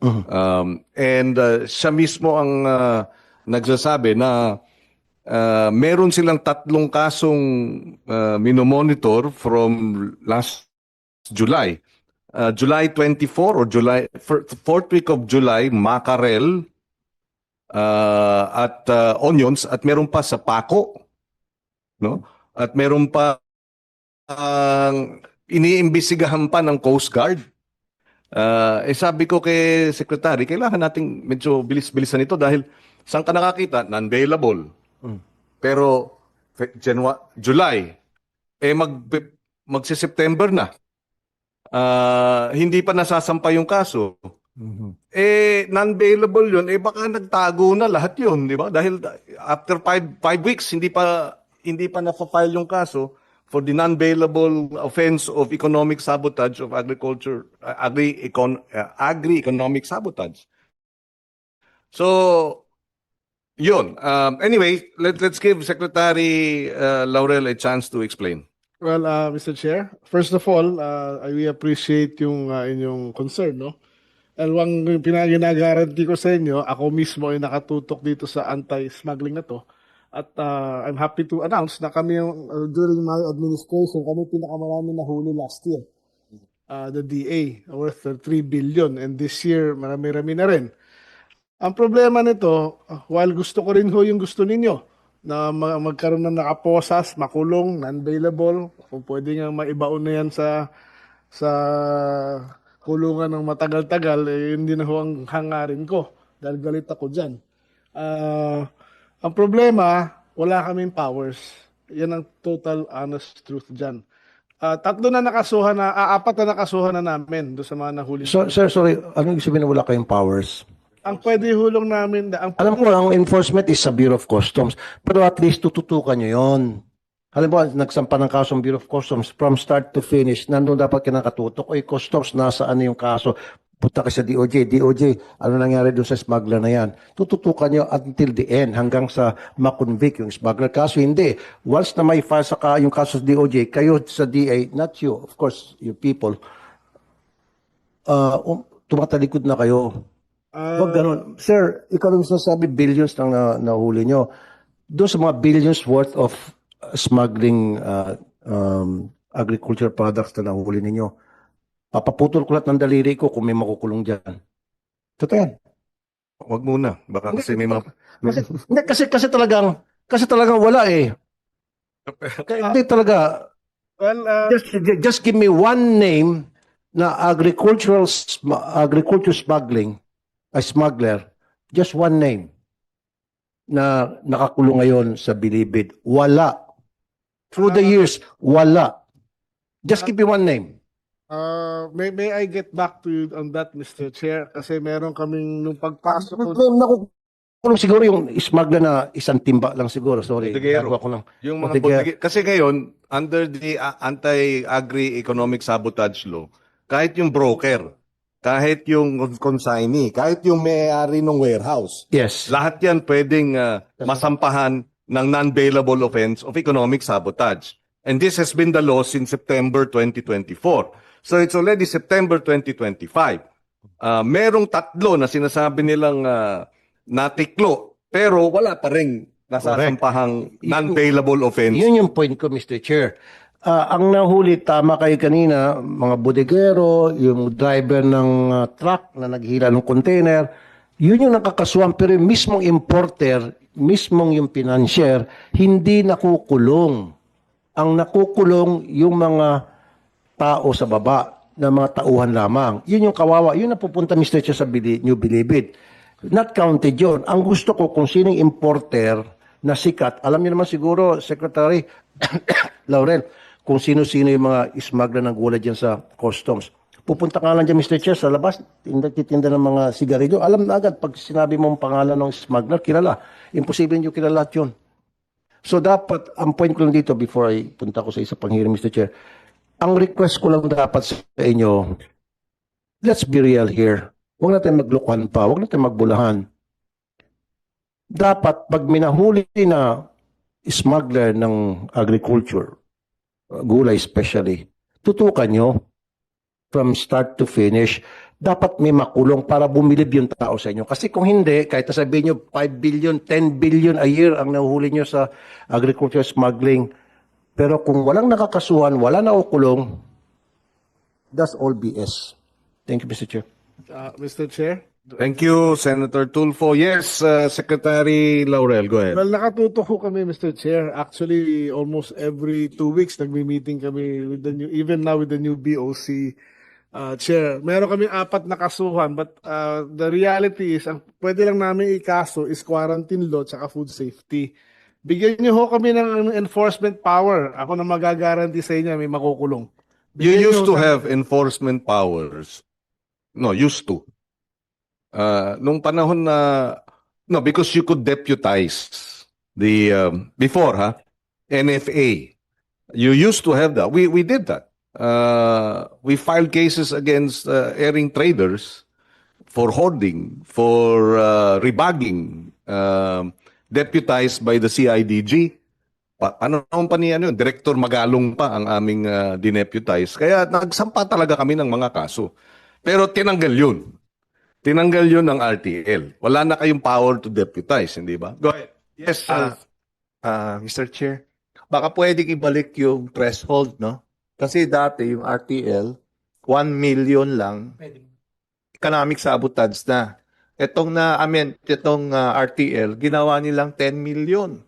Um, and uh, siya mismo ang uh, nagsasabi na uh, meron silang tatlong kasong uh, minomonitor from last July. Uh, July 24 or July, fourth week of July, mackerel uh, at uh, onions at meron pa sa pako. No? At meron pa ang iniimbisigahan pa ng Coast Guard. Ah, eh sabi ko kay Secretary, kailangan nating medyo bilis-bilisan ito dahil saan ka nakakita? Non-bailable. Pero fe- Janua- July, eh mag magsi-September na. Ah, hindi pa nasasampa yung kaso. Eh, non-bailable yun, eh baka nagtago na lahat yun, di ba? Dahil after five, five weeks, hindi pa, hindi pa na-file yung kaso for the non-bailable offense of economic sabotage of agriculture, uh, agri, econ, uh, agri-economic sabotage. So, yun. Um, anyway, let, let's give Secretary uh, Laurel a chance to explain. Well, uh, Mr. Chair, first of all, uh, we appreciate yung uh, inyong concern, no? Alwang pinaginagaranti ko sa inyo, ako mismo ay nakatutok dito sa anti-smuggling na to. At uh, I'm happy to announce na kami uh, during my administration, kami pinakamarami na huli last year. Uh, the DA, worth uh, 3 billion. And this year, marami-rami na rin. Ang problema nito, uh, while gusto ko rin ho yung gusto ninyo, na ma- magkaroon ng nakaposas, makulong, non-bailable, kung pwede nga maibaon na yan sa sa kulungan ng matagal-tagal, eh, hindi na ho ang hangarin ko dahil galit ako dyan. Ah, ang problema, wala kaming powers. Yan ang total honest truth dyan. Ah, tatlo na nakasuhan na, ah, apat na nakasuhan na namin doon sa mga nahuli. So, sir, sorry, anong sabihin na wala kayong powers? ang pwede hulong namin, ang Alam ko, ang enforcement is sa Bureau of Customs. Pero at least tututukan nyo yun. Halimbawa, nagsampa ng kaso ang Bureau of Customs from start to finish, nandun dapat kinakatutok. Oy, Customs, nasaan na yung kaso? Punta ka sa DOJ. DOJ, ano nangyari doon sa smuggler na yan? Tututukan nyo until the end, hanggang sa makonvict yung smuggler. Kaso hindi. Once na may file sa ka, yung kaso sa DOJ, kayo sa DA, not you, of course, you people, uh, um, tumatalikod na kayo. Ah, Wag ganun. Sir, ikaw lang sasabi billions lang na nahuli nyo. Doon sa mga billions worth of uh, smuggling uh, um, agriculture products na nahuli ninyo, papaputol ko lahat ng daliri ko kung may makukulong dyan. Totoo yan. Huwag muna. Baka kasi may mga... Kasi, hindi, kasi, kasi talagang, kasi talagang wala eh. Kaya hindi talaga, well, ah, just, just give me one name na agricultural agriculture smuggling a smuggler just one name na nakakulong ngayon sa Bilibid wala through the years wala just give me one name Uh, may may I get back to you on that, Mr. Chair? Kasi meron kaming nung pagpasok ko. nakukulong siguro yung smuggler na isang timba lang siguro sorry Bodeguero. ko lang Yung mga Bodeguero. kasi ngayon under the uh, anti-agri-economic sabotage law, kahit yung broker, kahit yung consignee, kahit yung may-ari ng warehouse, yes lahat yan pwedeng uh, masampahan ng non-bailable offense of economic sabotage. And this has been the law since September 2024. So it's already September 2025. Uh, merong tatlo na sinasabi nilang uh, natiklo, pero wala pa rin nasasampahang non-bailable offense. Yun yung point ko, Mr. Chair. Ah, ang nahuli, tama kayo kanina, mga bodegero, yung driver ng ah, truck na naghila ng container, yun yung nakakaswam. Pero yung mismong importer, mismong yung financier, hindi nakukulong. Ang nakukulong yung mga tao sa baba na mga tauhan lamang. Yun yung kawawa. Yun na pupunta, Mr. Chair, sa Bili- New Bilibid. Not counted yun. Ang gusto ko kung sinong importer na sikat, alam niyo naman siguro, Secretary Laurel, kung sino-sino yung mga smuggler ng gulay dyan sa customs. Pupunta ka lang dyan, Mr. Chair, sa labas, tinda, titinda ng mga sigarilyo. Alam na agad, pag sinabi mo ang pangalan ng smuggler, kilala. Imposible nyo kilala yun. So dapat, ang point ko lang dito before I punta ko sa isa pang hearing, Mr. Chair, ang request ko lang dapat sa inyo, let's be real here. Huwag natin maglukuhan pa, huwag natin magbulahan. Dapat, pag minahuli na smuggler ng agriculture, gulay especially, tutukan nyo from start to finish dapat may makulong para bumilib yung tao sa inyo. Kasi kung hindi, kahit sabihin nyo 5 billion, 10 billion a year ang nahuhuli nyo sa agriculture smuggling, pero kung walang nakakasuhan, wala na kulong, that's all BS. Thank you, Mr. Chair. Uh, Mr. Chair? Thank you, Senator Tulfo. Yes, uh, Secretary Laurel, go ahead. Well, nakatutok ko kami, Mr. Chair. Actually, almost every two weeks, nagmi-meeting kami with the new, even now with the new BOC uh, Chair. Meron kami apat na kasuhan, but uh, the reality is, ang pwede lang namin ikaso is quarantine law tsaka food safety. Bigyan niyo ho kami ng enforcement power. Ako na magagaranti sa inyo, may makukulong. You Bigyan used niyo to have enforcement powers. No, used to. Uh, nung panahon na no because you could deputize the um, before ha NFA. You used to have that. We we did that. Uh, we filed cases against uh, airing traders for hoarding, for uh, rebagging, um, deputized by the CIDG. Pa, ano naman pa ni ano, yun, Director Magalong pa ang aming uh, dineputize. Kaya nagsampa talaga kami ng mga kaso. Pero tinanggal yun. Tinanggal yun ng RTL. Wala na kayong power to deputize, hindi ba? Go ahead. Yes, Ah, uh, ah, Mr. Chair, baka pwedeng ibalik yung threshold, no? Kasi dati yung RTL, 1 million lang, economic sabotage na. Itong na, mean, itong ah, RTL, ginawa nilang 10 million.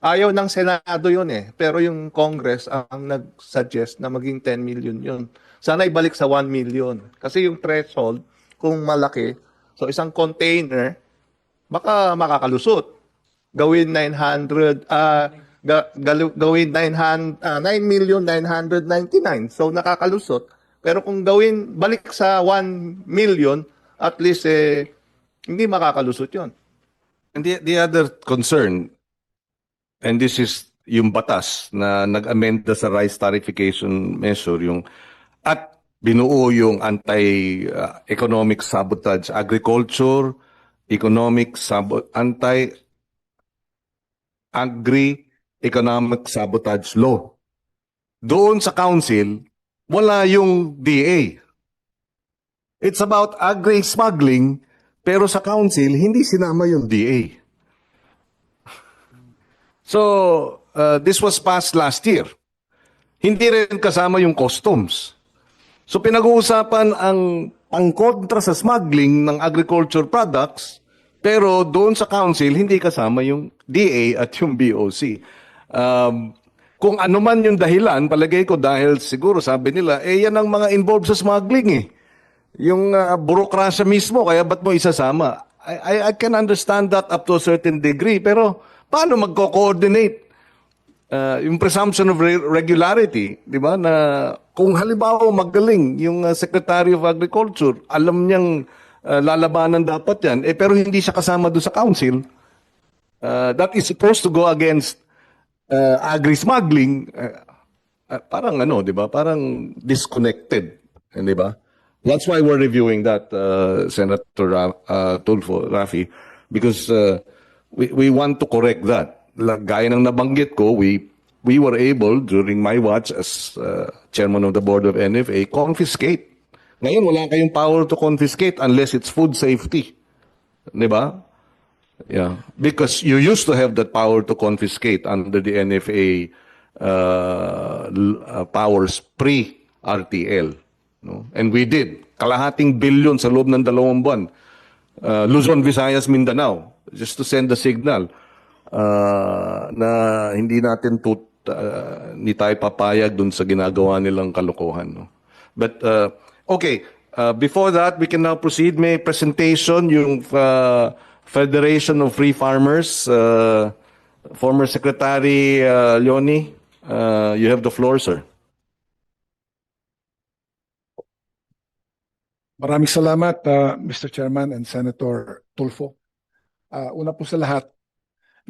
Ayaw ng Senado yun eh. Pero yung Congress ang nag-suggest na maging 10 million yun. Sana ibalik sa 1 million. Kasi yung threshold, kung malaki, so isang container, baka makakalusot gawin 900 ah ga, gawin 900 ah, 9 million 999 so nakakalusot pero kung gawin balik sa 1 million at least eh hindi makakalusot yon and the, the other concern, and this is yung batas na nag-amend sa rice tarification measure, yung at binuo yung anti-economic sabotage agriculture, economic sabo, anti agri-economic sabotage law. Doon sa council, wala yung DA. It's about agri-smuggling, pero sa council, hindi sinama yung DA. So, uh, this was passed last year. Hindi rin kasama yung customs. So, pinag-uusapan ang pangkontra sa smuggling ng agriculture products, pero doon sa council, hindi kasama yung DA at yung BOC. Um, kung ano man yung dahilan, palagay ko dahil siguro sabi nila, eh yan ang mga involved sa smuggling eh. Yung uh, burokrasya mismo, kaya ba't mo isasama? I, I, I can understand that up to a certain degree, pero paano magko-coordinate? Uh, yung presumption of re- regularity, di ba, na kung halimbawa magaling yung uh, Secretary of Agriculture, alam niyang uh, lalabanan dapat yan, eh pero hindi siya kasama doon sa council, uh, that is supposed to go against uh, agri-smuggling, uh, uh, parang ano, di ba? Parang disconnected, di ba? That's why we're reviewing that, uh, Senator uh, Tulfo, Rafi, because uh, we, we want to correct that. Gaya ng nabanggit ko, we we were able, during my watch as uh, chairman of the board of NFA, confiscate. Ngayon, wala kayong power to confiscate unless it's food safety. Di ba? Yeah, because you used to have that power to confiscate under the NFA uh, uh, powers pre-RTL. No? And we did. Kalahating billion sa loob ng dalawang buwan. Uh, Luzon, Visayas, Mindanao. Just to send the signal uh, na hindi natin tut, uh, ni tayo papayag dun sa ginagawa nilang kalokohan. No? But, uh, okay. Uh, before that, we can now proceed. May presentation yung uh, Federation of Free Farmers, uh, former Secretary uh, Leoni. Uh, you have the floor, sir. Maraming salamat, uh, Mr. Chairman and Senator Tulfo. Uh, una po sa lahat,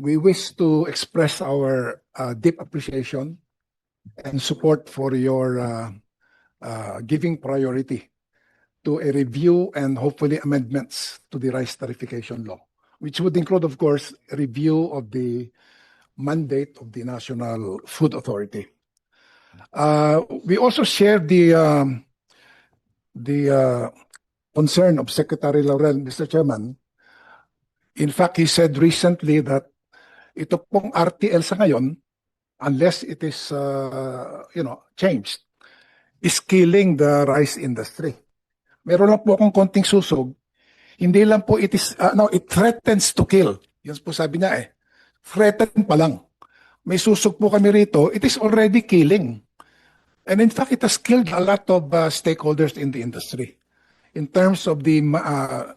we wish to express our uh, deep appreciation and support for your uh, uh, giving priority to a review and hopefully amendments to the rice tarification law, which would include, of course, review of the mandate of the National Food Authority. Uh, we also share the um, the uh, concern of Secretary Laurel, Mr. Chairman. In fact, he said recently that ito pong RTL sa ngayon, unless it is, uh, you know, changed, is killing the rice industry. Meron lang po akong konting susog. Hindi lang po it is, uh, no, it threatens to kill. Yan po sabi niya eh. Threaten pa lang. May susog po kami rito, it is already killing. And in fact, it has killed a lot of uh, stakeholders in the industry. In terms of the, uh,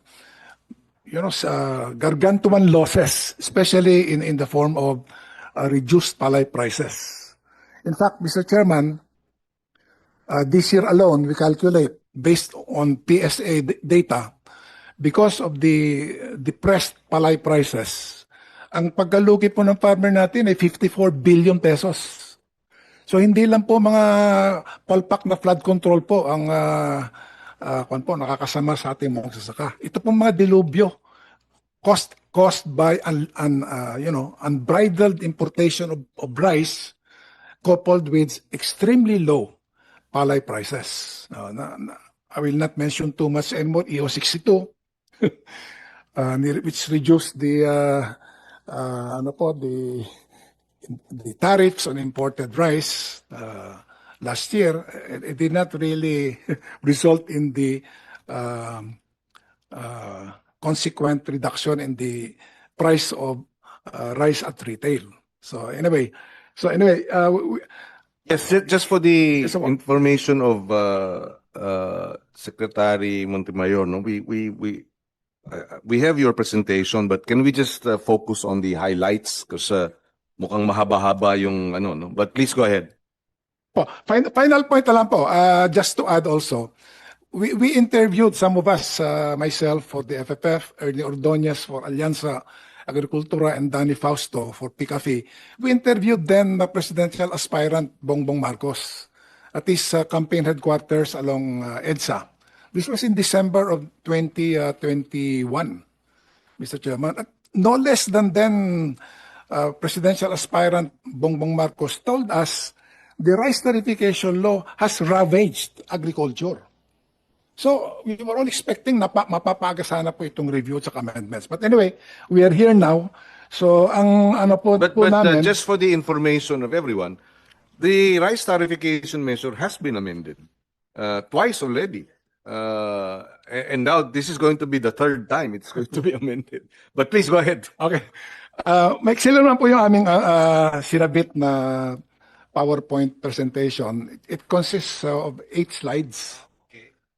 you know, sa gargantuan losses, especially in, in the form of uh, reduced palay prices. In fact, Mr. Chairman, uh, this year alone, we calculate based on PSA data, because of the depressed palay prices, ang pagkalugi po ng farmer natin ay 54 billion pesos. So hindi lang po mga palpak na flood control po ang uh, uh, po, nakakasama sa ating mga sasaka. Ito po mga dilubyo caused caused by un, un, uh, you know unbridled importation of, of rice coupled with extremely low palay prices. No, na, na, I will not mention too much anymore. E EO62, uh, which reduced the uh, uh, ano po the the tariffs on imported rice uh, last year. It, it did not really result in the um, uh, consequent reduction in the price of uh, rice at retail. So anyway, so anyway, uh, we, Yes, just for the information of uh, uh, Secretary Montemayor, no, we we we uh, we have your presentation, but can we just uh, focus on the highlights because uh, mukhang mahaba-haba yung ano, no? But please go ahead. Po, fin- final point na lang po, uh, just to add also, we, we interviewed some of us, uh, myself for the FFF, Ernie Ordonez for Alianza Agricultura, and Danny Fausto for PICAFI. We interviewed then the presidential aspirant Bongbong Marcos at his uh, campaign headquarters along uh, EDSA. This was in December of 2021. Mr. Chairman. No less than then, uh, presidential aspirant Bongbong Marcos told us the rice tarification law has ravaged agriculture. So, we were all expecting na pa- mapapaga sana po itong review at amendments. But anyway, we are here now. So, ang ano po, But po but uh, namin, just for the information of everyone, the rice tarification measure has been amended uh, twice already. Uh, and now this is going to be the third time it's going to be amended. But please go ahead. Okay. Uh, maiksi lang naman po yung aming uh, uh, sinabit na PowerPoint presentation. It, it consists uh, of eight slides.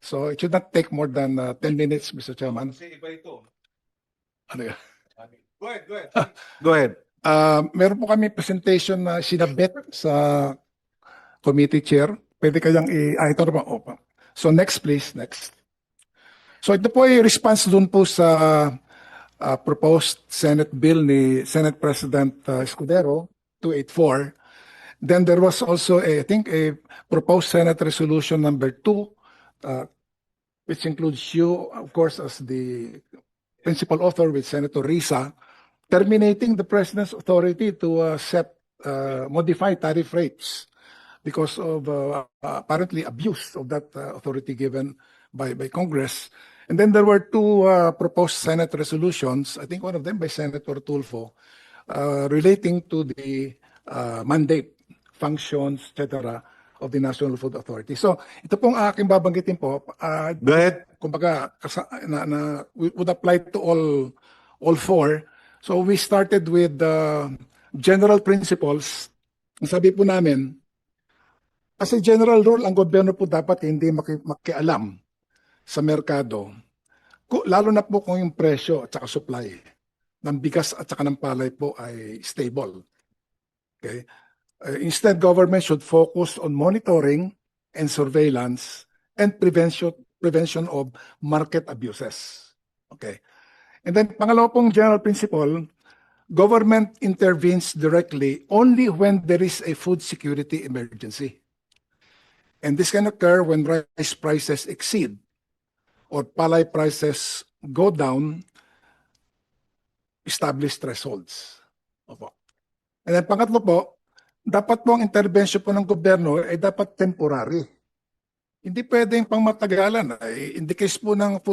So it should not take more than uh, 10 minutes, Mr. Chairman. Ano yun? Go ahead, go ahead. Go ahead. Uh, meron po kami presentation na sinabit sa committee chair. Pwede kayang i... Ah, ito na ba? Opa. So next please, next. So ito po ay response dun po sa uh, proposed Senate bill ni Senate President uh, Escudero 284. Then there was also, a, I think, a proposed Senate resolution number two, uh, which includes you, of course, as the principal author with Senator Risa, terminating the president's authority to uh, set uh, modified tariff rates because of uh, apparently abuse of that uh, authority given by, by Congress. And then there were two uh, proposed Senate resolutions, I think one of them by Senator Tulfo, uh, relating to the uh, mandate, functions, etc. of the National Food Authority. So ito pong aking babanggitin po, uh, Go ahead. kumbaga kasa- na, na would apply to all all four. So we started with the general principles. Ang sabi po namin, as a general rule, ang gobyerno po dapat hindi maki, makialam sa merkado. Lalo na po kung yung presyo at saka supply ng bigas at saka ng palay po ay stable. Okay? Uh, instead, government should focus on monitoring and surveillance and prevention prevention of market abuses. Okay. And then pangalawa pong general principle, government intervenes directly only when there is a food security emergency. And this can occur when rice prices exceed or palay prices go down established thresholds. Opo. And then pangatlo po, dapat po ang intervention po ng gobyerno ay dapat temporary. Hindi pwedeng pangmatagalan. Eh, In the case po ng food